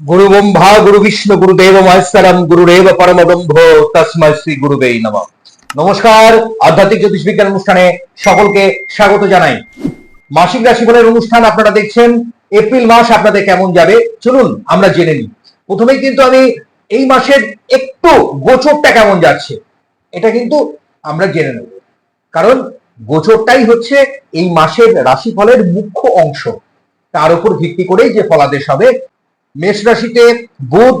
গুরু ব্রহ্মা গুরু বিষ্ণু গুরুদেব মহেশ্বরম গুরুদেব পরমব্রহ্ম তসময় শ্রী গুরুদেব নম নমস্কার আধ্যাত্মিক জ্যোতিষ বিজ্ঞান অনুষ্ঠানে সকলকে স্বাগত জানাই। মাসিক রাশিফলের অনুষ্ঠান আপনারা দেখছেন, এপ্রিল মাস আপনাদের কেমন যাবে, চলুন আমরা জেনে নিই। প্রথমেই কিন্তু আমি এই মাসের একটু গোচরটা কেমন যাচ্ছে, এটা কিন্তু আমরা জেনে নেব। কারণ গোচরটাই হচ্ছে এই মাসের রাশিফলের মুখ্য অংশ। তার উপর ভিত্তি করেই যে ফলাদেশ হবে মেষ রাশিতে বুধ,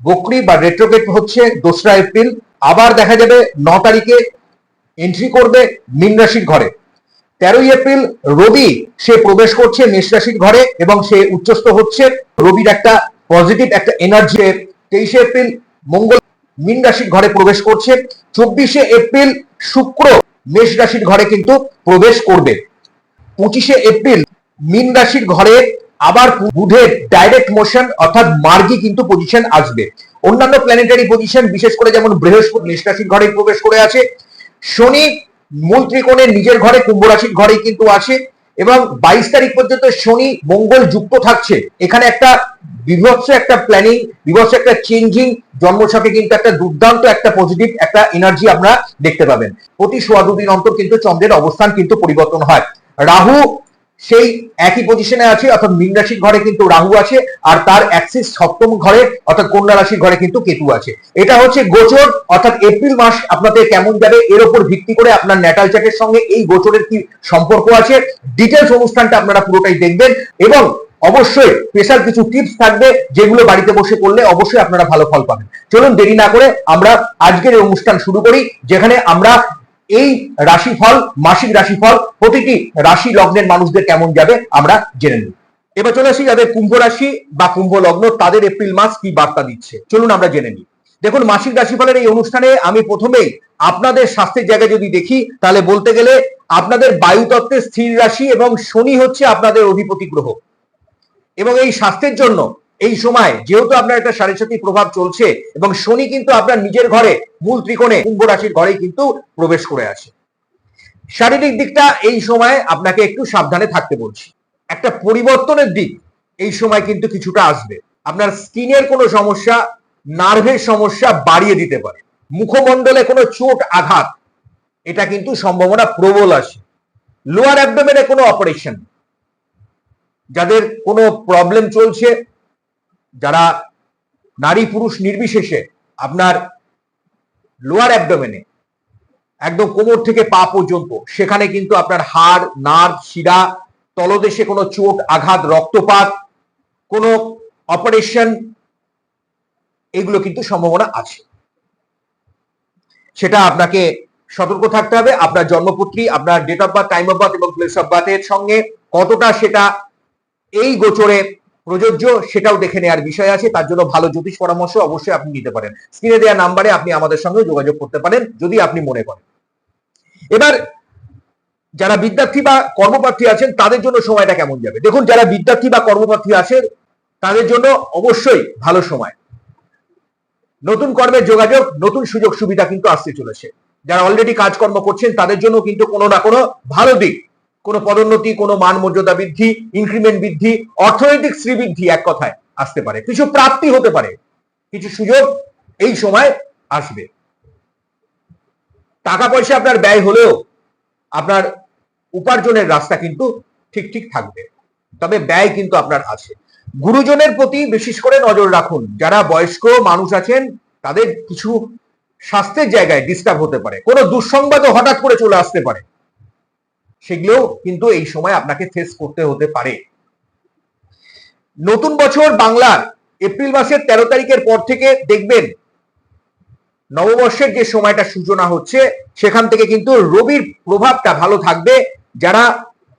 বকরি বা রেট্রোগেট হচ্ছে দোসরা এপ্রিল। আবার দেখা যাবে ন তারিখে এন্ট্রি করবে মীন রাশির ঘরে। তেরোই এপ্রিল রবি, সে প্রবেশ করছে মেষ রাশির ঘরে এবং সে উচ্চস্থ হচ্ছে। রবির একটা পজিটিভ একটা এনার্জি তেইশে এপ্রিল মঙ্গল মীন রাশির ঘরে প্রবেশ করছে। চব্বিশে এপ্রিল শুক্র মেষ রাশির ঘরে কিন্তু প্রবেশ করবে। পঁচিশে এপ্রিল মীন রাশির ঘরে আবার বুধের ডাইরেক্ট মোশন অর্থাৎ মার্গি কিন্তু পজিশন আসবে। অন্যান্য প্ল্যানেটারি পজিশন বিশেষ করে যেমন বৃহস্পতি মেষ রাশির ঘরে প্রবেশ করে আছে। শনি মূল ত্রিকোণের নিজের ঘরে, কুম্ভ রাশির ঘরেই কিন্তু আছে। এবং বাইশ তারিখ পর্যন্ত শনি মঙ্গল যুক্ত থাকছে। এখানে একটা বিভৎস একটা প্ল্যানিং বিভৎস একটা চেঞ্জিং জন্মছকে কিন্তু একটা দুর্দান্ত, একটা পজিটিভ একটা এনার্জি আমরা দেখতে পাবেন। প্রতি সোয়া দুদিন অন্তর কিন্তু চন্দ্রের অবস্থান কিন্তু পরিবর্তন হয়। রাহু সেই একই পজিশনে আছে, অর্থাৎ মীন রাশির ঘরে কিন্তু রাহু আছে, আর তার অ্যাক্সিস সপ্তম ঘরে, অর্থাৎ কন্যা রাশির ঘরে কিন্তু কেতু আছে। এটা হচ্ছে গোচর, অর্থাৎ এপ্রিল মাস আপনাদের কেমন যাবে, এর উপর ভিত্তি করে আপনার ন্যাটাল চার্টের সঙ্গে এই গোচরের কি সম্পর্ক আছে ডিটেলস অনুষ্ঠানটা আপনারা পুরোটাই দেখবেন, এবং অবশ্যই স্পেশাল কিছু টিপস থাকবে, যেগুলো বাড়িতে বসে করলে অবশ্যই আপনারা ভালো ফল পাবেন। চলুন দেরি না করে আমরা আজকের অনুষ্ঠান শুরু করি, যেখানে আমরা এই রাশিফল, মাসিক রাশিফল, প্রতিটি রাশি লগ্নের মানুষদের কেমন যাবে আমরা জেনে নিই এবার চলে আসি যাদের কুম্ভ রাশি বা কুম্ভ লগ্ন, তাদের এপ্রিল মাস কি বার্তা দিচ্ছে? চলুন আমরা জেনে নিই। দেখুন, মাসিক রাশিফলের এই অনুষ্ঠানে আমি প্রথমেই আপনাদের স্বাস্থ্যের জায়গায় যদি দেখি, তাহলে বলতে গেলে আপনাদের বায়ুতত্ত্বের স্থির রাশি এবং শনি হচ্ছে আপনাদের অধিপতি গ্রহ। এবং এই স্বাস্থ্যের জন্য এই সময় যেহেতু আপনার একটা সাড়ে প্রভাব চলছে এবং শনি কিন্তু আপনার নিজের ঘরে, মূল ত্রিকোণে, কুম্ভ রাশির ঘরেই কিন্তু প্রবেশ করে আছে। শারীরিক দিকটা এই সময় আপনাকে একটু সাবধানে থাকতে বলছি। একটা পরিবর্তনের দিক এই সময় কিন্তু কিছুটা আসবে। আপনার স্কিনের কোনো সমস্যা, নার্ভের সমস্যা বাড়িয়ে দিতে পারে। মুখমণ্ডলে কোনো চোট, আঘাত, এটা কিন্তু সম্ভাবনা প্রবল আসে লোয়ার অ্যাবডোমেনে কোনো অপারেশন, যাদের কোনো প্রবলেম চলছে যারা নারী পুরুষ নির্বিশেষে আপনার লোয়ার অ্যাবডোমেনে একদম কোমর থেকে পা পর্যন্ত, সেখানে কিন্তু আপনার হাড়, নার্ভ, শিরা, তলদেশে কোনো চোট, আঘাত, রক্তপাত, কোনো অপারেশন এগুলো কিন্তু সম্ভাবনা আছে। সেটা আপনাকে সতর্ক থাকতে হবে, আপনার জন্মপত্রী, আপনার date of birth time of birth এবং প্লেস অফ বার্থের সঙ্গে কতটা সেটা এই গোচরে প্রযোজ্য, সেটাও দেখে নেওয়ার বিষয় আছে। তার জন্য ভালো জ্যোতিষ পরামর্শ অবশ্যই আপনি নিতে পারেন। স্ক্রিনে দেওয়া নাম্বারে আপনি আমাদের সঙ্গে যোগাযোগ করতে পারেন, যদি আপনি মনে করেন। এবার, যারা বিদ্যার্থী বা কর্মপ্রার্থী আছেন, তাদের জন্য সময়টা কেমন যাবে? দেখুন, যারা বিদ্যার্থী বা কর্মপ্রার্থী আছেন, তাদের জন্য অবশ্যই ভালো সময়। নতুন কর্মের যোগাযোগ, নতুন সুযোগ সুবিধা কিন্তু আসতে চলেছে। যারা অলরেডি কাজকর্ম করছেন, তাদের জন্য কিন্তু কোনো না কোনো ভালো দিক। কোনো পদোন্নতি, কোনো মান মর্যাদা বৃদ্ধি ইনক্রিমেন্ট বৃদ্ধি, অর্থনৈতিক শ্রীবৃদ্ধি এক কথায় আসতে পারে। কিছু প্রাপ্তি হতে পারে, কিছু সুযোগ এই সময় আসবে। টাকা পয়সা আপনার ব্যয় হলেও আপনার উপার্জনের রাস্তা কিন্তু ঠিক ঠিক থাকবে, তবে ব্যয় কিন্তু আপনার আছে। গুরুজনের প্রতি বিশেষ করে নজর রাখুন, যারা বয়স্ক মানুষ আছেন, তাদের কিছু স্বাস্থ্যের জায়গায় ডিস্টার্ব হতে পারে। কোনো দুঃসংবাদও হঠাৎ করে চলে আসতে পারে। সেগুলোও কিন্তু এই সময় আপনাকে ফেস করতে হতে পারে। নতুন বছর বাংলার এপ্রিল মাসের তেরো তারিখের পর থেকে দেখবেন নববর্ষের যে সময়টা সূচনা হচ্ছে, সেখান থেকে কিন্তু রবির প্রভাবটা ভালো থাকবে। যারা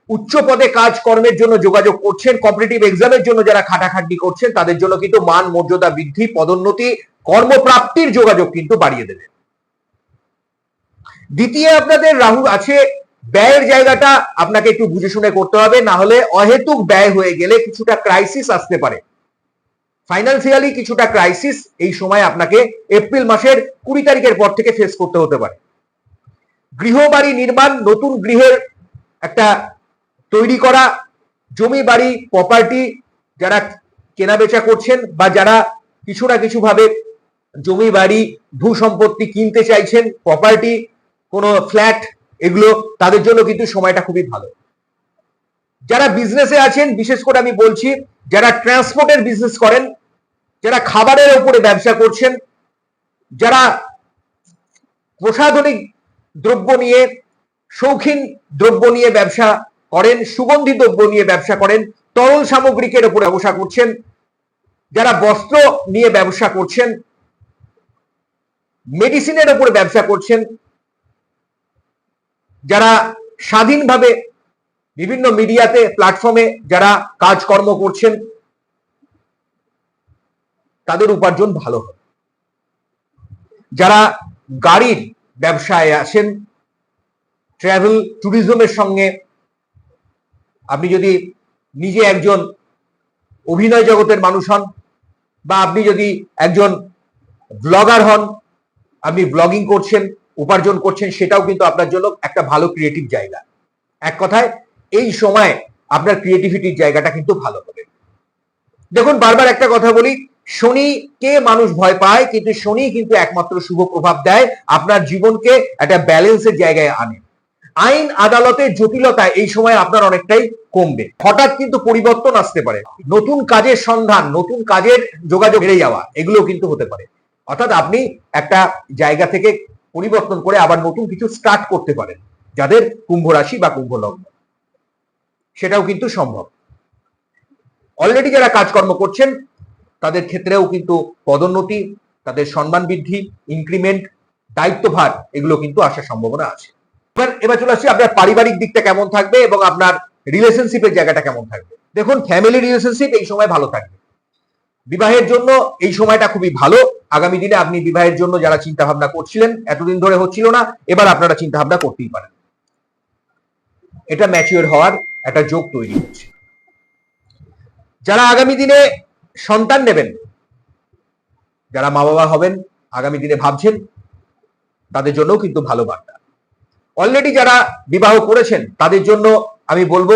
উচ্চ পদে কাজ কর্মের জন্য যোগাযোগ করছেন কম্পিটিটিভ এক্সামের জন্য যারা খাটাখাটনি করছেন, তাদের জন্য কিন্তু মান মর্যাদা বৃদ্ধি, পদোন্নতি, কর্মপ্রাপ্তির যোগাযোগ কিন্তু বাড়িয়ে দেবে। দ্বিতীয় আপনাদের রাহু আছে ব্যয়ের জায়গাটা আপনাকে একটু বুঝে শুনে করতে হবে, না হলে অহেতুক ব্যয় হয়ে গেলে কিছুটা ক্রাইসিস আসতে পারে। ফাইন্যান্সিয়ালি কিছুটা ক্রাইসিস এই সময় আপনাকে এপ্রিল মাসের কুড়ি তারিখের পর থেকে ফেস করতে হতে পারে। গৃহবাড়ি নির্মাণ, নতুন গৃহের একটা তৈরি করা, জমি বাড়ি প্রপার্টি যারা কেনাবেচা করছেন বা যারা কিছু না কিছু ভাবে জমি বাড়ি, ভূ সম্পত্তি কিনতে চাইছেন প্রপার্টি কোনো ফ্ল্যাট এগুলো তাদের জন্য কিন্তু সময়টা খুবই ভালো। যারা বিজনেসে আছেন, বিশেষ করে আমি বলছি, যারা ট্রান্সপোর্টের বিজনেস করেন, যারা খাবারের উপরে ব্যবসা করছেন, যারা প্রসাধনিক দ্রব্য নিয়ে, শৌখিন দ্রব্য নিয়ে ব্যবসা করেন সুগন্ধি দ্রব্য নিয়ে ব্যবসা করেন, তরল সামগ্রিকের উপরে ব্যবসা করছেন, যারা বস্ত্র নিয়ে ব্যবসা করছেন মেডিসিনের উপরে ব্যবসা করছেন যারা স্বাধীনভাবে বিভিন্ন মিডিয়াতে প্ল্যাটফর্মে যারা কাজকর্ম করছেন, তাদের উপার্জন ভালো হবে। যারা গাড়ির ব্যবসায় আসেন ট্রাভেল ট্যুরিজমের সঙ্গে, আপনি যদি নিজে একজন অভিনয় জগতের মানুষ হন, বা আপনি যদি একজন ব্লগার হন, আপনি ব্লগিং করছেন উপার্জন করছেন সেটাও কিন্তু আপনার জন্য একটা ভালো ক্রিয়েটিভ জায়গা। এক কথায়, এই সময় আপনার ক্রিয়েটিভিটির জায়গাটা কিন্তু ভালো হবে। দেখুন, বারবার একটা কথা বলি শনিকে মানুষ ভয় পায়, কিন্তু শনি কিন্তু একমাত্র শুভ প্রভাব দেয় আপনার জীবনকে একটা ব্যালেন্সের জায়গায় আনে। আইন আদালতের জটিলতা এই সময় আপনার অনেকটাই কমবে। হঠাৎ কিন্তু পরিবর্তন আসতে পারে। নতুন কাজের সন্ধান, নতুন কাজের যোগাযোগ বেড়ে যাওয়া এগুলো কিন্তু হতে পারে। অর্থাৎ আপনি একটা জায়গা থেকে পরিবর্তন করে আবার নতুন কিছু স্টার্ট করতে পারেন, যাদের কুম্ভ রাশি বা কুম্ভ লগ্ন। সেটাও কিন্তু সম্ভব। অলরেডি যারা কাজকর্ম করছেন, তাদের ক্ষেত্রেও কিন্তু পদোন্নতি, তাদের সম্মান বৃদ্ধি ইনক্রিমেন্ট দায়িত্বভার, এগুলো কিন্তু আসার সম্ভাবনা আছে। এবার এবার চলে আসছি আপনার পারিবারিক দিকটা কেমন থাকবে এবং আপনার রিলেশনশিপের জায়গাটা কেমন থাকবে? দেখুন ফ্যামিলি রিলেশনশিপ এই সময় ভালো থাকবে। বিবাহের জন্য এই সময়টা খুবই ভালো আগামী দিনে আপনি বিবাহের জন্য যারা চিন্তা ভাবনা করছিলেন, এতদিন ধরে হচ্ছিল না, এবার আপনারা চিন্তা ভাবনা করতেই পারেন। এটা ম্যাচিওর হওয়ার একটা যোগ তৈরি হচ্ছে। যারা আগামী দিনে সন্তান নেবেন, যারা মা বাবা হবেন, আগামী দিনে ভাবছেন, তাদের জন্যও কিন্তু ভালো বার্তা। অলরেডি যারা বিবাহ করেছেন, তাদের জন্য আমি বলব,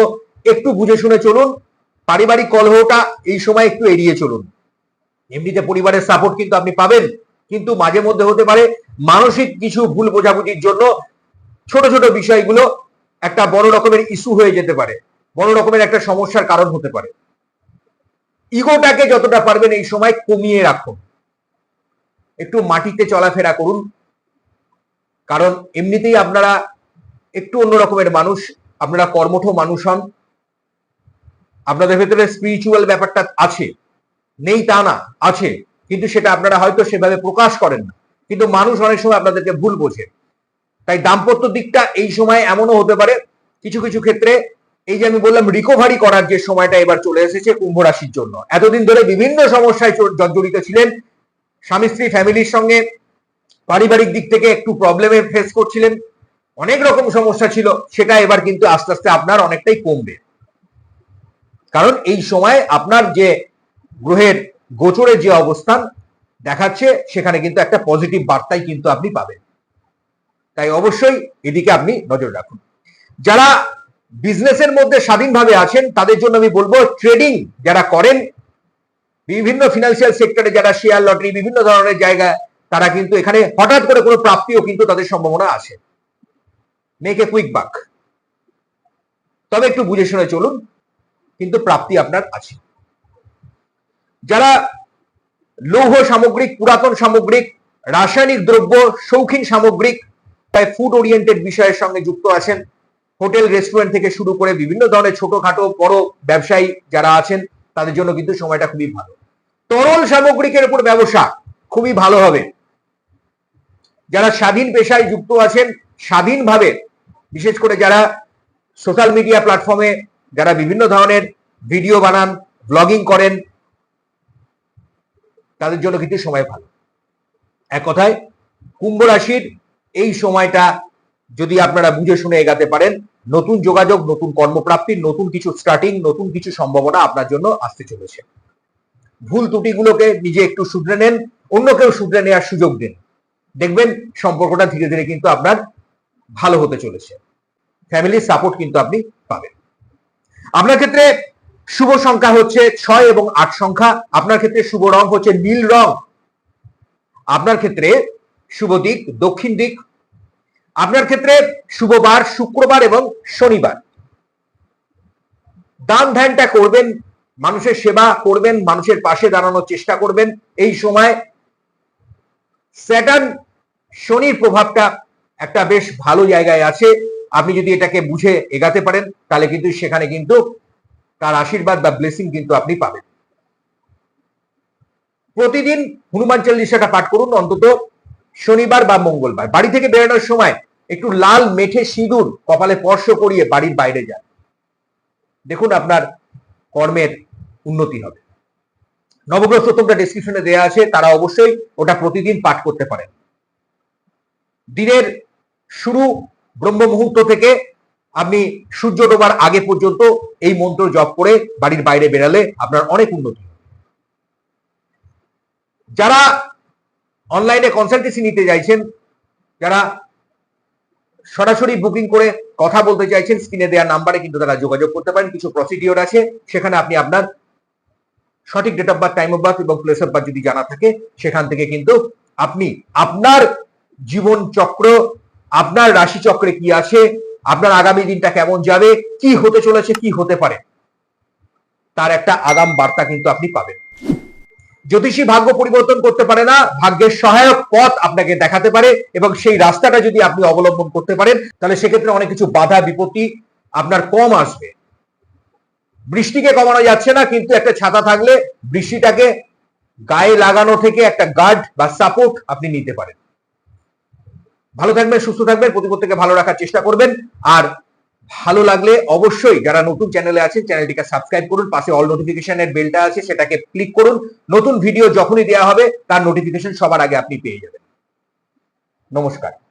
একটু বুঝে শুনে চলুন, পারিবারিক কলহটা এই সময় একটু এড়িয়ে চলুন। এমনিতে পরিবারের সাপোর্ট কিন্তু আপনি পাবেন। কিন্তু মাঝে মধ্যে হতে পারে মানসিক কিছু ভুল বোঝাবুঝির জন্য ছোট ছোট বিষয়গুলো একটা বড় রকমের ইস্যু হয়ে যেতে পারে। বড় রকমের একটা সমস্যার কারণ হতে পারে। ইগোটাকে যতটা পারবেন এই সময় কমিয়ে রাখুন। একটু মাটিতে চলাফেরা করুন। কারণ এমনিতেই আপনারা একটু অন্য রকমের মানুষ, আপনারা কর্মঠ মানুষ হন। আপনাদের ভেতরে স্পিরিচুয়াল ব্যাপারটা আছে। নেই তা না, আছে। কিন্তু সেটা আপনারা হয়তো সেভাবে প্রকাশ করেন না। কিন্তু মানুষ অনেক সময় আপনাদেরকে ভুল বোঝে। তাই দাম্পত্য দিকটা এই সময় এমনও হতে পারে, কিছু কিছু ক্ষেত্রে এই যে আমি বললাম রিকভারি করার যে সময়টা এবার চলে এসেছে কুম্ভ রাশির জন্য। এতদিন ধরে বিভিন্ন সমস্যায় জর্জরিত ছিলেন। স্বামী স্ত্রী, ফ্যামিলির সঙ্গে পারিবারিক দিক থেকে একটু প্রবলেমে ফেস করছিলেন। অনেক রকম সমস্যা ছিল, সেটা এবার কিন্তু আস্তে আস্তে আপনার অনেকটাই কমবে। কারণ এই সময় আপনার যে গ্রহের গোচরের যে অবস্থান দেখাচ্ছে, সেখানে কিন্তু একটা পজিটিভ বার্তাই কিন্তু আপনি পাবেন। তাই অবশ্যই এদিকে আপনি নজর রাখুন। যারা বিজনেসের মধ্যে স্বাধীনভাবে আছেন, তাদের জন্য আমি বলব ট্রেডিং যারা করেন, বিভিন্ন ফিনান্সিয়াল সেক্টরে যারা শেয়ার লটারি বিভিন্ন ধরনের জায়গায় তারা কিন্তু এখানে হঠাৎ করে কোনো প্রাপ্তিও কিন্তু তাদের সম্ভাবনা আছে। মেক এ কুইক বাক তবে একটু বুঝে শুনে চলুন, কিন্তু প্রাপ্তি আপনার আছে। যারা লৌহ সামগ্রিক, পুরাতন সামগ্রিক, রাসায়নিক দ্রব্য, শৌখিন সামগ্রিক, তাই ফুড ওরিয়েন্টেড বিষয়ের সঙ্গে যুক্ত আছেন। হোটেল রেস্টুরেন্ট থেকে শুরু করে বিভিন্ন ধরনের ছোটখাটো বড় ব্যবসায়ী যারা আছেন, তাদের জন্য কিন্তু সময়টা খুবই ভালো। তরল সামগ্রিকের উপর ব্যবসা খুবই ভালো হবে। যারা স্বাধীন পেশায় যুক্ত আছেন, স্বাধীনভাবে, বিশেষ করে যারা সোশ্যাল মিডিয়া প্ল্যাটফর্মে যারা বিভিন্ন ধরনের ভিডিও বানান ব্লগিং করেন তাদের জন্য কিন্তু সময় ভালো। এক কথায়, কুম্ভ রাশির এই সময়টা যদি আপনারা বুঝে শুনে এগাতে পারেন, নতুন যোগাযোগ, নতুন কর্মপ্রাপ্তি, নতুন কিছু স্টার্টিং নতুন কিছু সম্ভাবনা আপনার জন্য আসতে চলেছে। ভুল ত্রুটিগুলোকে নিজে একটু শুধরে নেন, অন্য কেউ শুধরে নেওয়ার সুযোগ দিন। দেখবেন সম্পর্কটা ধীরে ধীরে কিন্তু আপনার ভালো হতে চলেছে। ফ্যামিলির সাপোর্ট কিন্তু আপনি পাবেন। আপনার ক্ষেত্রে শুভ সংখ্যা হচ্ছে ছয় এবং আট সংখ্যা। আপনার ক্ষেত্রে শুভ রং হচ্ছে নীল রং। আপনার ক্ষেত্রে শুভ দিক, দক্ষিণ দিক। আপনার ক্ষেত্রে শুভবার, শুক্রবার এবং শনিবার। দান ধ্যানটা করবেন, মানুষের সেবা করবেন, মানুষের পাশে দাঁড়ানোর চেষ্টা করবেন। এই সময় স্যাটার্ন শনির প্রভাবটা একটা বেশ ভালো জায়গায় আছে। আপনি যদি এটাকে বুঝে এগাতে পারেন, তাহলে কিন্তু সেখানে কিন্তু তার আশীর্বাদ বা ব্লেসিং কিন্তু আপনি পাবেন। প্রতিদিন হনুমান চল্লিশাটা পাঠ করুন, অন্তত শনিবার বা মঙ্গলবার। বাড়ি থেকে বেরোনোর সময় একটু লাল মেঠে সিঁদুর কপালে স্পর্শ করিয়ে বাড়ির বাইরে যান। দেখুন আপনার কর্মের উন্নতি হবে। নবগ্রহ স্তোত্রটা ডিসক্রিপশনে দেওয়া আছে, তারা অবশ্যই ওটা প্রতিদিন পাঠ করতে পারেন। দিনের শুরু ব্রহ্ম মুহূর্ত থেকে আপনি সূর্য ডোবার আগে পর্যন্ত এই মন্ত্র জপ করে বাড়ির বাইরে বেরালে আপনার অনেক উন্নতি যারা অনলাইনে কনসালটেন্সি নিতে চাইছেন, যারা সরাসরি বুকিং করে কথা বলতে চাইছেন স্ক্রিনে দেওয়া নাম্বারে কিন্তু তারা যোগাযোগ করতে পারেন। কিছু প্রসিডিওর আছে, সেখানে আপনি আপনার সঠিক date of birth time of birth এবং প্লেস অফ বার্থ যদি জানা থাকে, সেখান থেকে কিন্তু আপনি আপনার জীবন চক্র আপনার রাশি চক্রে কি আছে আপনার আগামী দিনটা কেমন যাবে, কি হতে চলেছে, কি হতে পারে, তার একটা আগাম বার্তা কিন্তু আপনি পাবেন। জ্যোতিষী ভাগ্য পরিবর্তন করতে পারে না, ভাগ্যের সহায়ক পথ আপনাকে দেখাতে পারে এবং সেই রাস্তাটা যদি আপনি অবলম্বন করতে পারেন, তাহলে সেক্ষেত্রে অনেক কিছু বাধা বিপত্তি আপনার কম আসবে। বৃষ্টিকে কমানো যাচ্ছে না, কিন্তু একটা ছাতা থাকলে বৃষ্টিটাকে গায়ে লাগানো থেকে একটা গার্ড বা সাপোর্ট আপনি নিতে পারেন। ভালো থাকবেন, সুস্থ থাকবেন, প্রতিপত্তিকে ভালো রাখার চেষ্টা করবেন। আর ভালো লাগলে অবশ্যই যারা নতুন চ্যানেলে আছে চ্যানেলটিকে সাবস্ক্রাইব করুন, পাশে অল নোটিফিকেশনের বেলটা আছে, সেটাকে ক্লিক করুন। নতুন ভিডিও যখনই দেওয়া হবে, তার নোটিফিকেশন সবার আগে আপনি পেয়ে যাবেন। নমস্কার।